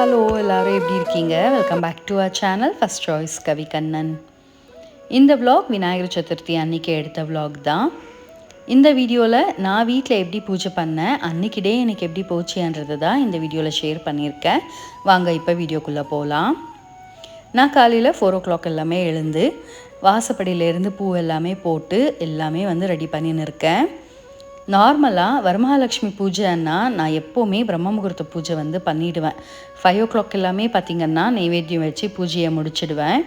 Hello எல்லாரும் எப்படி இருக்கீங்க? Welcome back to our channel first choice Kavi Kannan இந்த விலாக் விநாயகர் சதுர்த்தி அன்னைக்கு எடுத்த விலாக் தான். இந்த வீடியோவில் நான் வீட்டில் எப்படி பூஜை பண்ணேன் அன்னைக்கு டே எனக்கு எப்படி போச்சுன்றது தான் இந்த வீடியோவில் ஷேர் பண்ணியிருக்கேன். வாங்க இப்போ வீடியோக்குள்ளே போகலாம் நான் காலையில் ஃபோர் ஓ கிளாக் எல்லாமே எழுந்து வாசப்படியிலேருந்து பூ எல்லாமே போட்டு எல்லாமே வந்து ரெடி பண்ணின்னு இருக்கேன். நார்மலாக வரமகாலட்சுமி பூஜைன்னா நான் எப்போவுமே பிரம்ம முகூர்த்த பூஜை வந்து பண்ணிவிடுவேன் ஃபைவ் ஓ கிளாக் எல்லாமே பார்த்திங்கன்னா நைவேத்தியம் வச்சு பூஜையை முடிச்சிடுவேன்.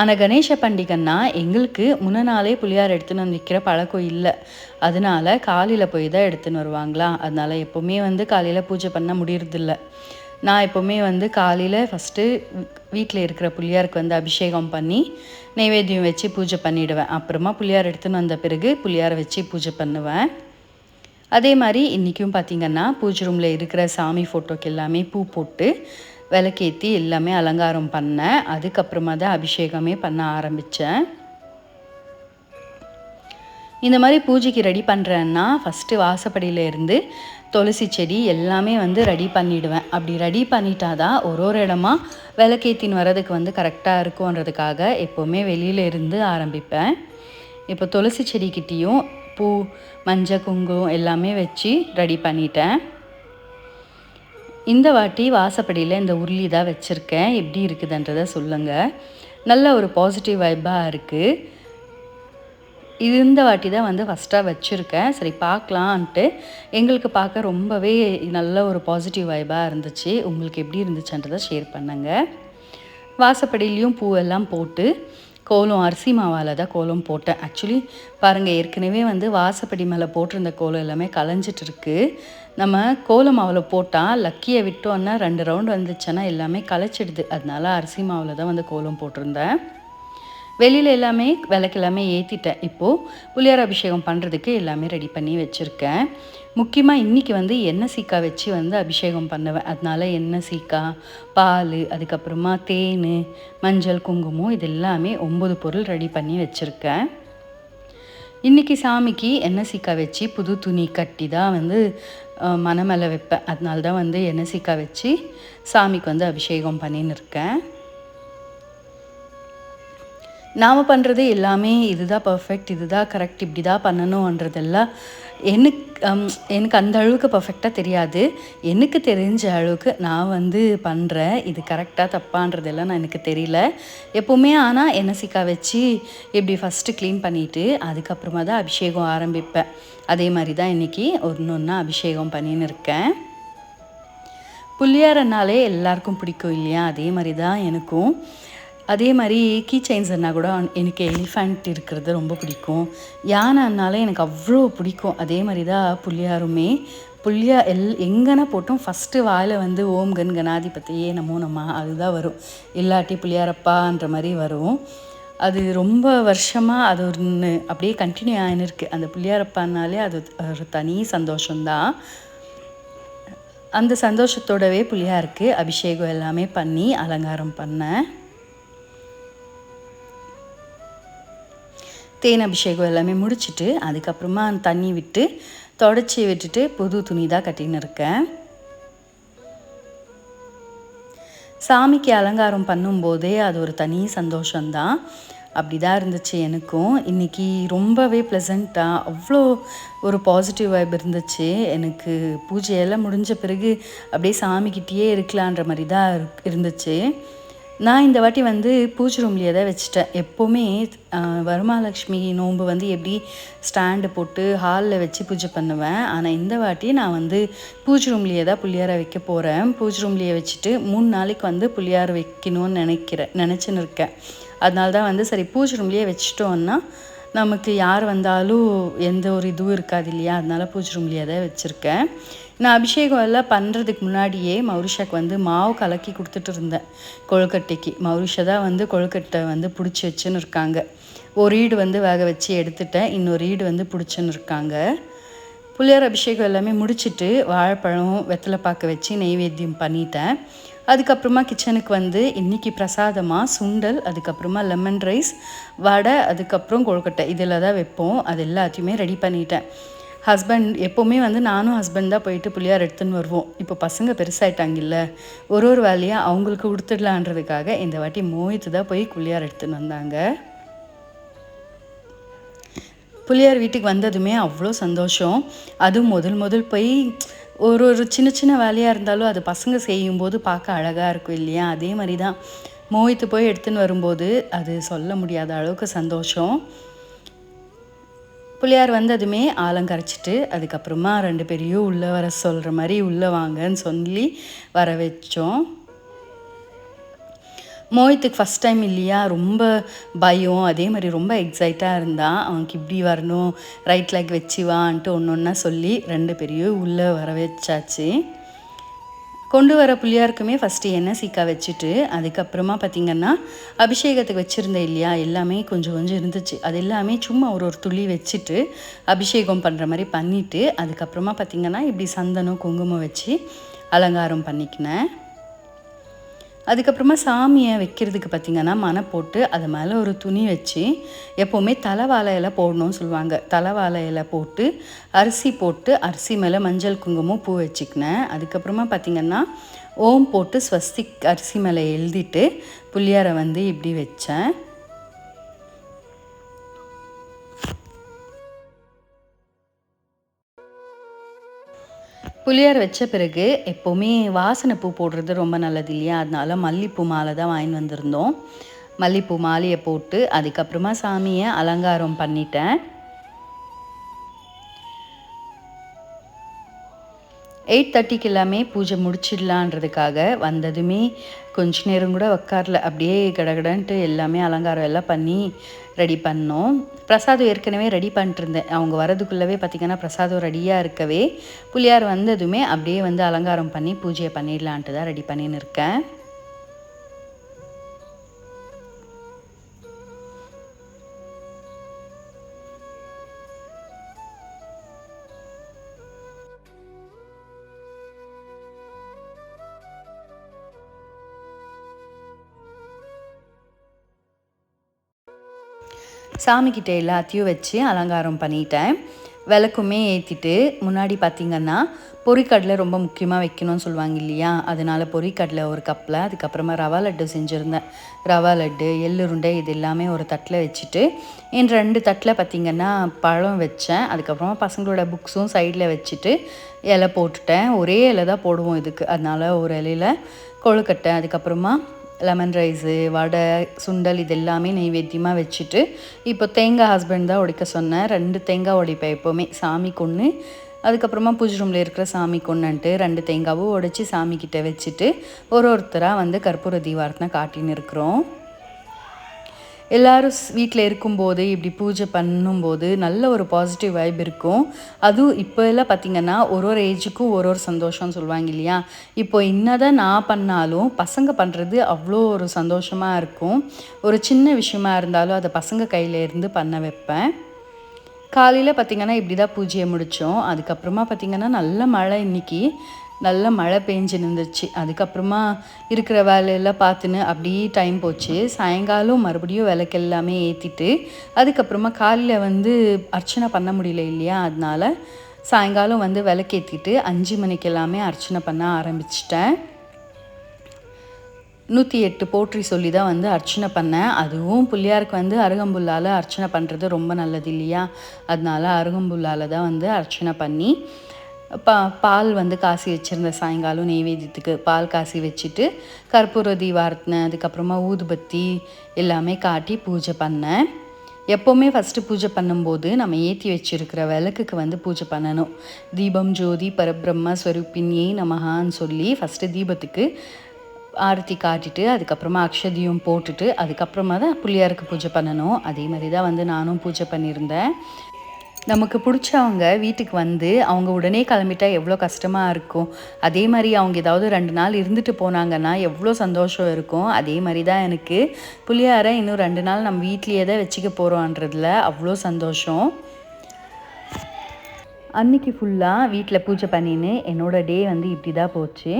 ஆனால் கணேச பண்டிகைன்னா எங்களுக்கு முன்ன நாளே புளியார் எடுத்துன்னு வந்து விற்கிற பழக்கம் இல்லை. அதனால காலையில் போய் தான் எடுத்துன்னு வருவாங்களா? அதனால் எப்போவுமே வந்து காலையில் பூஜை பண்ண முடியறதில்ல. நான் எப்போவுமே வந்து காலையில் ஃபஸ்ட்டு வீட்டில் இருக்கிற புளியாருக்கு வந்து அபிஷேகம் பண்ணி நைவேத்தியம் வச்சு பூஜை பண்ணிவிடுவேன் அப்புறமா புளியார் எடுத்துன்னு வந்த பிறகு புளியாரை வச்சு பூஜை பண்ணுவேன். அதே மாதிரி இன்றைக்கும் பார்த்திங்கன்னா பூஜை ரூமில் இருக்கிற சாமி ஃபோட்டோக்கு எல்லாமே பூ போட்டு விளக்கேற்றி எல்லாமே அலங்காரம் பண்ணேன் அதுக்கப்புறமா தான் அபிஷேகமே பண்ண ஆரம்பித்தேன் இந்த மாதிரி பூஜைக்கு ரெடி பண்ணுறேன்னா ஃபஸ்ட்டு வாசப்படியிலேருந்து துளசி செடி எல்லாமே வந்து ரெடி பண்ணிவிடுவேன் அப்படி ரெடி பண்ணிட்டா தான் ஒரு ஒரு இடமா விளக்கேற்றின்னு வர்றதுக்கு வந்து கரெக்டாக இருக்கும்ன்றதுக்காக எப்போவுமே வெளியிலேருந்து ஆரம்பிப்பேன். இப்போ துளசி செடிக்கிட்டேயும் பூ மஞ்சள் குங்குமம் எல்லாமே வச்சு ரெடி பண்ணிட்டேன். இந்த வாட்டி வாசப்படியில் இந்த உருளி தான் வச்சுருக்கேன். எப்படி இருக்குதுன்றதை சொல்லுங்கள் நல்ல ஒரு பாசிட்டிவ் வைப்பாக இருக்குது இது இந்த வாட்டி தான் வந்து ஃபஸ்ட்டாக வச்சுருக்கேன். சரி பார்க்கலான்ட்டு. எங்களுக்கு பார்க்க ரொம்பவே நல்ல ஒரு பாசிட்டிவ் வைபாக இருந்துச்சு. உங்களுக்கு எப்படி இருந்துச்சுன்றதை ஷேர் பண்ணுங்கள் வாசப்படியிலையும் பூவெல்லாம் போட்டு கோலம் அரிசி மாவால் தான் கோலம் போட்டேன். ஆக்சுவலி பாருங்கள் ஏற்கனவே வந்து வாசப்படி மேலே போட்டிருந்த கோலம் எல்லாமே கலைஞ்சிட்டு இருக்கு நம்ம கோலம் மாவில் போட்டால் லக்கியை விட்டோன்னா ரெண்டு ரவுண்ட் வந்துச்சுன்னா எல்லாமே கலைச்சிடுது அதனால அரிசி மாவில் தான் வந்து கோலம் போட்டிருந்தேன். வெளியில் எல்லாமே விளக்கு எல்லாமே ஏற்றிட்டேன் இப்போது புளியார் அபிஷேகம் பண்ணுறதுக்கு எல்லாமே ரெடி பண்ணி வச்சுருக்கேன். முக்கியமாக இன்றைக்கி வந்து எண்ணெய் சீக்கா வச்சு வந்து அபிஷேகம் பண்ணுவேன். அதனால எண்ணெய் சீக்கா பால் அதுக்கப்புறமா தேன் மஞ்சள் குங்குமம் இது எல்லாமே ஒம்பது பொருள் ரெடி பண்ணி வச்சுருக்கேன். இன்றைக்கி சாமிக்கு எண்ணெய் சீக்கா வச்சு புது துணி கட்டி தான் வந்து மனமலை மேலே வைப்பேன். அதனால தான் வந்து எண்ணெய் சீக்கா வச்சு சாமிக்கு வந்து அபிஷேகம் பண்ணின்னு இருக்கேன். நாம் பண்ணுறது எல்லாமே இதுதான் பர்ஃபெக்ட் இதுதான் கரெக்ட் இப்படி தான் பண்ணணுன்றதெல்லாம் எனக்கு எனக்கு அந்த அளவுக்கு பர்ஃபெக்டாக தெரியாது. எனக்கு தெரிஞ்ச அளவுக்கு நான் வந்து பண்ணுறேன் இது கரெக்டாக தப்பான்றதெல்லாம் நான் எனக்கு தெரியல. எப்போவுமே ஆனால் எண்ணெய் வச்சு இப்படி ஃபஸ்ட்டு க்ளீன் பண்ணிவிட்டு அதுக்கப்புறமா தான் அபிஷேகம் ஆரம்பிப்பேன். அதே மாதிரி தான் இன்றைக்கி ஒன்று ஒன்றா அபிஷேகம் பண்ணின்னு இருக்கேன். புள்ளியாரனாலே எல்லாருக்கும் பிடிக்கும் இல்லையா? அதே மாதிரி தான் எனக்கும். அதே மாதிரி கீ செயின்ஸ்னால் கூட எனக்கு எலிஃபண்ட் இருக்கிறது ரொம்ப பிடிக்கும். யானைனாலே எனக்கு அவ்வளோ பிடிக்கும். அதே மாதிரி தான் புள்ளியாருமே. புள்ளியா எல் எங்கன்னா போட்டோம் ஃபஸ்ட்டு வாயில் வந்து ஓம் கன் கணாதிபத்தியே நமோ நம்ம அதுதான் வரும். இல்லாட்டி புள்ளியாரப்பான்ற மாதிரி வரும். அது ரொம்ப வருஷமாக அது ஒன்று அப்படியே கண்டினியூ ஆகினிருக்கு இருக்குது அந்த புள்ளியாரப்பானாலே அது ஒரு தனி சந்தோஷம்தான். அந்த சந்தோஷத்தோடவே புளியாருக்கு அபிஷேகம் எல்லாமே பண்ணி அலங்காரம் பண்ணேன். தேன் அபிஷேகம் எல்லாமே முடிச்சிட்டு அதுக்கப்புறமா தண்ணி விட்டு தொடச்சி விட்டுட்டு புது துணி தான் கட்டின்னு இருக்கேன். சாமிக்கு அலங்காரம் பண்ணும்போதே அது ஒரு தனி சந்தோஷம்தான். அப்படி தான் இருந்துச்சு எனக்கும். இன்றைக்கி ரொம்பவே ப்ளசண்ட்டாக அவ்வளோ ஒரு பாசிட்டிவ் வைப் இருந்துச்சு. எனக்கு பூஜையெல்லாம் முடிஞ்ச பிறகு அப்படியே சாமிக்கிட்டேயே இருக்கலான்ற மாதிரி தான் இருக்- இருந்துச்சு. நான் இந்த வாட்டி வந்து பூஜை ரூம்லேயே தான் வச்சுட்டேன். எப்போவுமே ஆஹ், நோன்பு வந்து எப்படி ஸ்டாண்டு போட்டு ஹாலில் வச்சு பூஜை பண்ணுவேன். ஆனால் இந்த வாட்டி நான் வந்து பூஜை ரூம்லேயே தான் புள்ளியாரை வைக்க போகிறேன் பூஜை ரூம்லேயே வச்சுட்டு மூணு நாளைக்கு வந்து புள்ளியார் வைக்கணும்னு நினைக்கிறேன் நினச்சின்னு இருக்கேன். அதனால தான் வந்து சரி பூஜை ரூம்லேயே வச்சுட்டோன்னா நமக்கு யார் வந்தாலும் எந்த ஒரு இதுவும் இருக்காது இல்லையா? அதனால பூஜை ரூம்லேயே தான் வச்சுருக்கேன். நான் அபிஷேகம் எல்லாம் பண்ணுறதுக்கு முன்னாடியே மௌரிஷாக்கு வந்து மாவு கலக்கி கொடுத்துட்டு இருந்தேன். கொழுக்கட்டைக்கு. மௌரிஷா தான் வந்து கொழுக்கட்டை வந்து பிடிச்சி வச்சுன்னு இருக்காங்க. ஒரு ஈடு வந்து வேக வச்சு எடுத்துட்டேன். இன்னொரு ஈடு வந்து பிடிச்சுன்னு இருக்காங்க. புளியார் அபிஷேகம் எல்லாமே முடிச்சுட்டு வாழைப்பழம் வெத்தலை பாக்க வச்சு நெய்வேத்தியம் பண்ணிட்டேன். அதுக்கப்புறமா கிச்சனுக்கு வந்து இன்றைக்கி பிரசாதமாக சுண்டல் அதுக்கப்புறமா லெமன் ரைஸ் வடை அதுக்கப்புறம் கொழுக்கட்டை. இதில் தான் வைப்போம். அது எல்லாத்தையுமே ரெடி பண்ணிட்டேன். ஹஸ்பண்ட் எப்போவுமே வந்து நானும் ஹஸ்பண்ட் தான் போயிட்டு புள்ளியார் எடுத்துன்னு வருவோம். இப்போ பசங்க பெருசாயிட்டாங்கல்ல. ஒரு ஒரு வேலையாக அவங்களுக்கு கொடுத்துடலான்றதுக்காக இந்த வாட்டி மோகித்து தான் போய் புள்ளியார் எடுத்துன்னு வந்தாங்க. புளியார் வீட்டுக்கு வந்ததுமே அவ்வளோ சந்தோஷம். அதுவும் முதல் முதல் போய் ஒரு ஒரு சின்ன சின்ன வேலையாக இருந்தாலும் அது பசங்க செய்யும்போது பார்க்க அழகாக இருக்கும் இல்லையா? அதே மாதிரி தான் மோகித்து போய் எடுத்துன்னு வரும்போது அது சொல்ல முடியாத அளவுக்கு சந்தோஷம். பிள்ளையார் வந்ததுமே ஆலங்கரைச்சிட்டு அதுக்கப்புறமா ரெண்டு பேரையும் உள்ளே வர சொல்கிற மாதிரி உள்ளே வாங்கன்னு சொல்லி வர வச்சோம். மோஹித்துக்கு ஃபஸ்ட் டைம் இல்லையா? ரொம்ப பயம். அதே மாதிரி ரொம்ப எக்ஸைட்டாக இருந்தான் அவனுக்கு இப்படி வரணும். ரைட் லைக் வச்சு வான்ட்டு ஒன்று ஒன்றா சொல்லி ரெண்டு பேரையும் உள்ளே வர வச்சாச்சு. கொண்டு வர புள்ளியாருக்குமே ஃபஸ்ட்டு எண்ணெய் சீக்கா வச்சுட்டு அதுக்கப்புறமா பார்த்திங்கன்னா அபிஷேகத்துக்கு வச்சுருந்தேன் இல்லையா எல்லாமே கொஞ்சம் கொஞ்சம் இருந்துச்சு. அது எல்லாமே சும்மா ஒரு ஒரு துளி வச்சுட்டு அபிஷேகம் பண்ணுற மாதிரி பண்ணிவிட்டு அதுக்கப்புறமா பார்த்திங்கன்னா இப்படி சந்தனம் குங்குமம் வச்சு அலங்காரம் பண்ணிக்கினேன். அதுக்கப்புறமா சாமியை வைக்கிறதுக்கு பார்த்திங்கன்னா மனை போட்டு அது மேலே ஒரு துணி வச்சு எப்போவுமே தலைவாழை இலை போடணும்னு சொல்லுவாங்க. தலைவாழை இலை போட்டு அரிசி போட்டு அரிசி மேலே மஞ்சள் குங்குமம் பூ வச்சுக்கினேன். அதுக்கப்புறமா பார்த்திங்கன்னா ஓம் போட்டு ஸ்வஸ்திக் அரிசி மேலே எழுதிட்டு புள்ளியாரை வந்து இப்படி வச்சேன். புளியார் வச்ச பிறகு எப்போவுமே வாசனை பூ போடுறது ரொம்ப நல்லது இல்லையா? அதனால மல்லிப்பூ மாலை தான் வாங்கிட்டு வந்திருந்தோம். மல்லிப்பூ மாலையை போட்டு அதுக்கப்புறமா சாமியை அலங்காரம் பண்ணிட்டேன். எயிட் தேர்ட்டிக்கு எல்லாமே பூஜை முடிச்சிடலான்றதுக்காக வந்ததுமே கொஞ்ச நேரம் கூட உட்கார்ல அப்படியே கடகடன்ட்டு எல்லாமே அலங்காரம் எல்லாம் பண்ணி ரெடி பண்ணோம். பிரசாதம் ஏற்கனவே ரெடி பண்ணிட்டுருந்தேன். அவங்க வரதுக்குள்ளவே பார்த்திங்கன்னா பிரசாதம் ரெடியாக இருக்கவே புளியார் வந்ததுமே அப்படியே வந்து அலங்காரம் பண்ணி பூஜையை பண்ணிடலான்ட்டு தான் ரெடி பண்ணின்னு இருக்கேன். சாமிக்கிட்ட எல்லாத்தையும் வச்சு அலங்காரம் பண்ணிட்டேன். விளக்குமே ஏற்றிட்டு முன்னாடி பார்த்திங்கன்னா பொறிக்கடலை ரொம்ப முக்கியமாக வைக்கணும்னு சொல்லுவாங்க இல்லையா? அதனால பொரிக்கடலை ஒரு கப்பில் அதுக்கப்புறமா ரவா லட்டு செஞ்சுருந்தேன். ரவா லட்டு எள்ளுருண்டை இது எல்லாமே ஒரு தட்டில் வச்சுட்டு என் ரெண்டு தட்டில் பார்த்திங்கன்னா பழம் வச்சேன். அதுக்கப்புறமா பசங்களோட புக்ஸும் சைடில் வச்சுட்டு இலை போட்டுட்டேன். ஒரே இலை தான் போடுவோம் இதுக்கு. அதனால் ஒரு இலையில் கொழுக்கட்டை அதுக்கப்புறமா லெமன் ரைஸு வடை சுண்டல் இது எல்லாமே நெய்வேத்தியமாக வச்சுட்டு இப்போ தேங்காய் ஹஸ்பண்ட் தான் உடைக்க சொன்னேன் ரெண்டு தேங்காய் உடைப்பேன் எப்போவுமே சாமி கொன்று அதுக்கப்புறமா பூஜை ரூமில் இருக்கிற சாமி கொண்டுன்ட்டு ரெண்டு தேங்காவும் உடைச்சி சாமிக்கிட்ட வச்சுட்டு ஒரு ஒருத்தராக வந்து கற்பூர தீபாரத்தனை காட்டின்னு இருக்கிறோம். எல்லோரும் வீட்டில் இருக்கும்போது இப்படி பூஜை பண்ணும்போது நல்ல ஒரு பாசிட்டிவ் வைப் இருக்கும். அதுவும் இப்போ எல்லாம் பார்த்திங்கன்னா ஒரு ஒரு ஏஜுக்கும் ஒரு ஒரு சந்தோஷம்னு சொல்லுவாங்க இல்லையா? இப்போ என்னதான் நான் பண்ணாலும் பசங்க பண்ணுறது அவ்வளோ ஒரு சந்தோஷமாக இருக்கும். ஒரு சின்ன விஷயமா இருந்தாலும் அதை பசங்க கையில் இருந்து பண்ண வைப்பேன். காலையில் பார்த்திங்கன்னா இப்படி தான் பூஜையை முடித்தோம் அதுக்கப்புறமா பார்த்திங்கன்னா நல்ல மழை இன்றைக்கி நல்ல மழை பெஞ்சு நின்றுச்சு அதுக்கப்புறமா இருக்கிற வேலையெல்லாம் பார்த்துன்னு அப்படியே டைம் போச்சு. சாயங்காலம் மறுபடியும் விளக்கு எல்லாமே ஏற்றிட்டு அதுக்கப்புறமா காலையில் வந்து அர்ச்சனை பண்ண முடியல இல்லையா? அதனால சாயங்காலம் வந்து விளக்கேற்றிட்டு அஞ்சு மணிக்கு எல்லாமே அர்ச்சனை பண்ண ஆரம்பிச்சிட்டேன். நூற்றி எட்டு போற்றி சொல்லி தான் வந்து அர்ச்சனை பண்ணேன். அதுவும் பிள்ளையாருக்கு வந்து அருகம்புல்லால் அர்ச்சனை பண்ணுறது ரொம்ப நல்லது இல்லையா? அதனால அருகம்புல்லால் தான் வந்து அர்ச்சனை பண்ணி பா பால் வந்து காசி வச்சுருந்தேன் சாயங்காலம் நெய்வேத்தியத்துக்கு பால் காசி வச்சுட்டு கற்பூர தீவார்த்தினேன் அதுக்கப்புறமா ஊதுபத்தி எல்லாமே காட்டி பூஜை பண்ணேன். எப்போவுமே ஃபஸ்ட்டு பூஜை பண்ணும்போது நம்ம ஏற்றி வச்சுருக்கிற விளக்குக்கு வந்து பூஜை பண்ணணும். தீபம் ஜோதி பரபிரம்ம ஸ்வரூபின்யே நமகான்னு சொல்லி ஃபஸ்ட்டு தீபத்துக்கு ஆரத்தி காட்டிட்டு அதுக்கப்புறமா அக்ஷதியும் போட்டுட்டு அதுக்கப்புறமா தான் பிள்ளையாருக்கு பூஜை பண்ணணும். அதே மாதிரி தான் வந்து நானும் பூஜை பண்ணியிருந்தேன். நமக்கு பிடிச்சவங்க வீட்டுக்கு வந்து அவங்க உடனே கிளம்பிட்டா எவ்வளோ கஷ்டமாக இருக்கும். அதே மாதிரி அவங்க ஏதாவது ரெண்டு நாள் இருந்துட்டு போனாங்கன்னா எவ்வளோ சந்தோஷம் இருக்கும். அதே மாதிரி தான் எனக்கு. புளியாரை இன்னும் ரெண்டு நாள் நம்ம வீட்லேயே தான் வச்சுக்க போகிறோன்றதுல அவ்வளோ சந்தோஷம். அன்னைக்கு ஃபுல்லாக வீட்டில் பூஜை பண்ணின்னு என்னோடய டே வந்து இப்படி தான் போச்சு.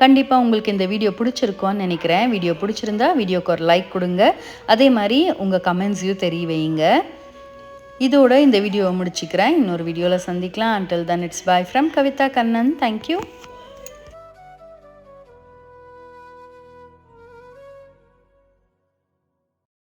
கண்டிப்பாக உங்களுக்கு இந்த வீடியோ பிடிச்சிருக்கோன்னு நினைக்கிறேன். வீடியோ பிடிச்சிருந்தா வீடியோக்கு ஒரு லைக் கொடுங்க. அதே மாதிரி உங்கள் கமெண்ட்ஸையும் தெரிய வைங்க இதோட இந்த வீடியோவை முடிச்சுக்கிறேன். இன்னொரு வீடியோவில் சந்திக்கலாம். Until then it's bye from Kavitha Kannan thank you